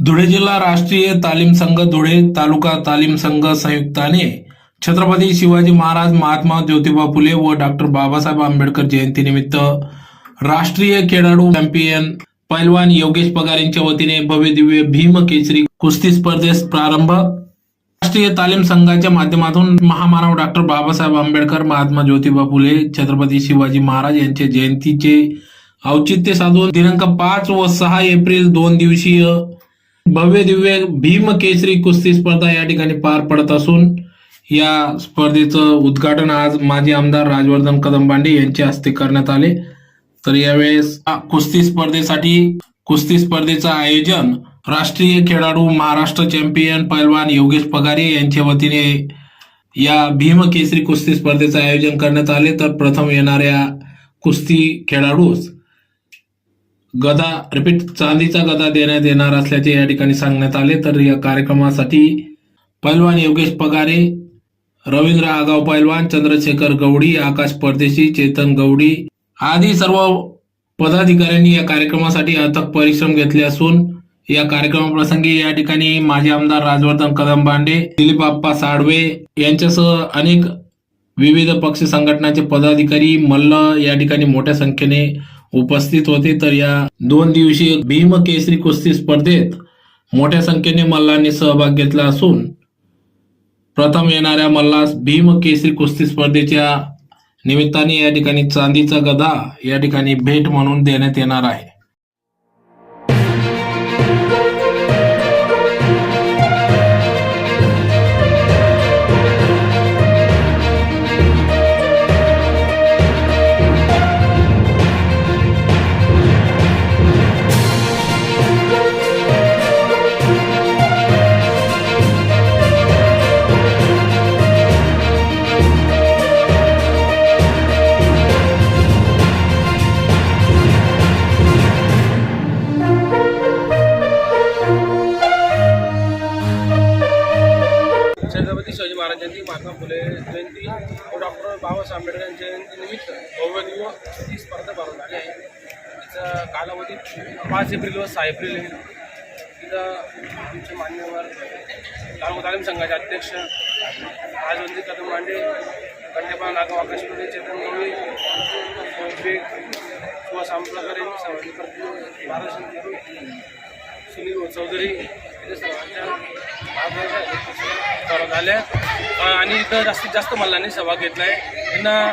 धुळे जिल्हा राष्ट्रीय तालीम संघ धुळे तालुका तालीम संघ संयुक्ताने छत्रपती शिवाजी महाराज महात्मा ज्योतिबा फुले व डॉक्टर बाबासाहेब आंबेडकर जयंतीनिमित्त राष्ट्रीय खेळाडू चॅम्पियन पैलवान योगेश पगार यांच्या वतीने भव्य दिव्य भीम केसरी कुस्ती स्पर्धेस प्रारंभ. राष्ट्रीय तालीम संघाच्या माध्यमातून महामानव डॉक्टर बाबासाहेब आंबेडकर महात्मा ज्योतिबा फुले छत्रपती शिवाजी महाराज यांचे जयंतीचे औचित्य साधून दिनांक पाच व सहा एप्रिल दोन दिवसीय भव्य दिव्य भीम केसरी कुस्ती स्पर्धा या ठिकाणी पार पडत असून या स्पर्धेचं उद्घाटन आज माजी आमदार राजवर्धन कदमबांडे यांच्या हस्ते करण्यात आले. तर यावेळेस कुस्ती स्पर्धेसाठी कुस्ती स्पर्धेचं आयोजन राष्ट्रीय खेळाडू महाराष्ट्र चॅम्पियन पैलवान योगेश पगारे यांच्या वतीने या भीम केसरी कुस्ती स्पर्धेचं आयोजन करण्यात आले. तर प्रथम येणाऱ्या कुस्ती खेळाडूस गदा रिपीट चांदीचा गदा देण्यात येणार असल्याचे या ठिकाणी सांगण्यात आले. तर या कार्यक्रमासाठी पैलवान योगेश पगारे रवींद्र आगाव पैलवान चंद्रशेखर गवडी आकाश परदेशी चेतन गवडी आदी सर्व पदाधिकाऱ्यांनी या कार्यक्रमासाठी अथक परिश्रम घेतले असून या कार्यक्रमाप्रसंगी या ठिकाणी माजी आमदार राजवर्धन कदमबांडे दिलीप आप्पा साडवे यांच्यासह अनेक विविध पक्ष संघटनाचे पदाधिकारी मल्ल या ठिकाणी मोठ्या संख्येने उपस्थित होते तर या दोन दिवसीय भीम केसरी कुस्ती स्पर्धेत मोठ्या संख्येने मल्लांनी सहभाग घेतला असून प्रथम येणाऱ्या मल्लास भीम केसरी कुस्ती स्पर्धेच्या निमित्ताने या ठिकाणी चांदीचा गदा या ठिकाणी भेट म्हणून देण्यात येणार आहे. छत्रपती शिवाजी महाराजांची महात्मा फुले जयंती व डॉक्टर बाबासाहेब आंबेडकरांच्या जयंतीनिमित्त भव्य दिव्य ही स्पर्धा भरवून आली आहे. तिचा कालावधी पाच एप्रिल व सहा एप्रिल आहे. तिथं आमचे मान्यवर तालुका तालीम संघाचे अध्यक्ष राजवंती कदम मांडे कंटेपा नागाव आकाशपुरे चेतन गवळी बेग सुहास आंबळकर यांनी समाधी महाराष्ट्र सुनील चौधरी या सर्वांच्या मार्गदर्शनाखाली आल्या आणि इथं जास्तीत जास्त मल्लांनी सहभाग घेतला आहे त्यांना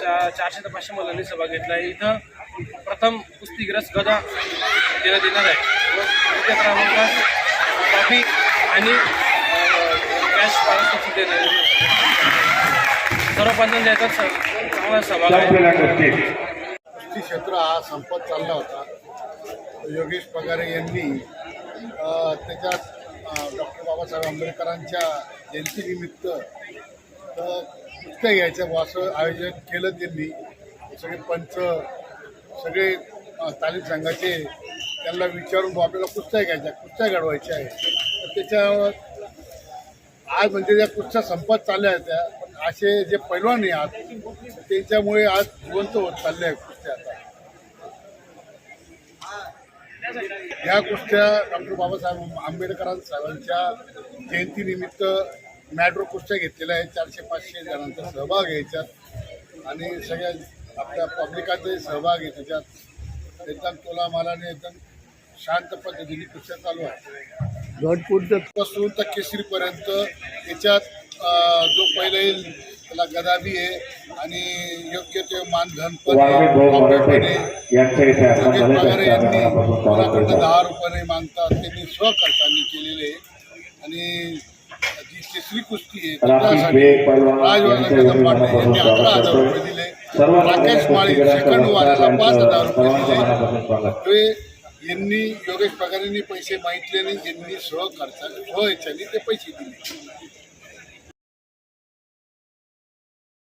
चा चारशे ते पाचशे मल्लांनी सहभाग घेतला आहे इथं प्रथम कुस्तीग्रस गदा देण्यात येणार आहे. व क्रमांकास ट्रॉफी आणि कॅश पारितोषिक देणार येणार आहे. सर्व पंचांच्या याच्यात चांगला सहभाग आहे. कुस्ती क्षेत्र हा संपत चालला होता. योगेश पगारे यांनी त्याच्यात डॉक्टर बाबासाहेब आंबेडकरांच्या जयंतीनिमित्त पुस्तक घ्यायचं असं आयोजन केलं त्यांनी. सगळे पंच सगळे तालीम संघाचे त्यांना विचारून आपल्याला कुस्त्या घ्यायच्या कुस्त्या घडवायच्या आहे तर त्याच्यावर आज म्हणजे त्या कुस्त्या संपत चालल्या आहेत त्या पण असे जे पैलवान आहे आज त्यांच्यामुळे आज जिवंत होत चालले आहेत. या कुस्त्या डॉक्टर बाबासाहेब आंबेडकर साहेबांच्या जयंतीनिमित्त मॅट्रो कुस्त्या घेतलेल्या आहेत. चारशे पाचशे जणांचा सहभाग आहे याच्यात. आणि सगळ्या आपल्या पब्लिकाचाही सहभाग आहे त्याच्यात. एकदम तोला मालाने एकदम शांत पद्धतीने कुस्त्या चालू आहे पासून तर केसरीपर्यंत याच्यात जो पहिला येईल त्याला गदाबी आहे आणि योग्य ते मानधन पण पगारे यांनी कोणाकडनं दहा रुपयाने मागतात त्यांनी स्वखर्चाने केलेले. आणि जी तिसरी कुस्ती आहे कदम पाटील यांनी अकरा हजार. रुपये दिले. राकेश माळी सेकंड वाल्याला पाच हजार रुपये दिले. यांनी योगेश पगारेंनी पैसे मागितले आणि यांनी स्व खर्चा स्व याच्याने ते पैसे दिले.